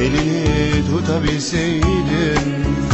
Elini tutabilseydim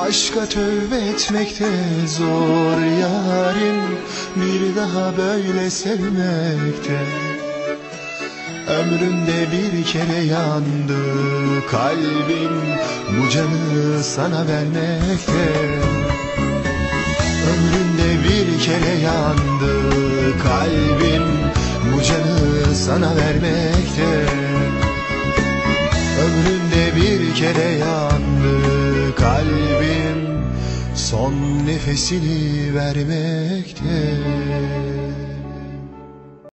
Aşka tövbe etmekte zor yarim. Bir daha böyle sevmekte Ömrümde bir kere yandı kalbim. Bu canı sana vermekte Ömrümde bir kere yandı kalbim. Bu canı sana vermekte Ömrümde bir kere yandı kalbim Son nefesini vermekte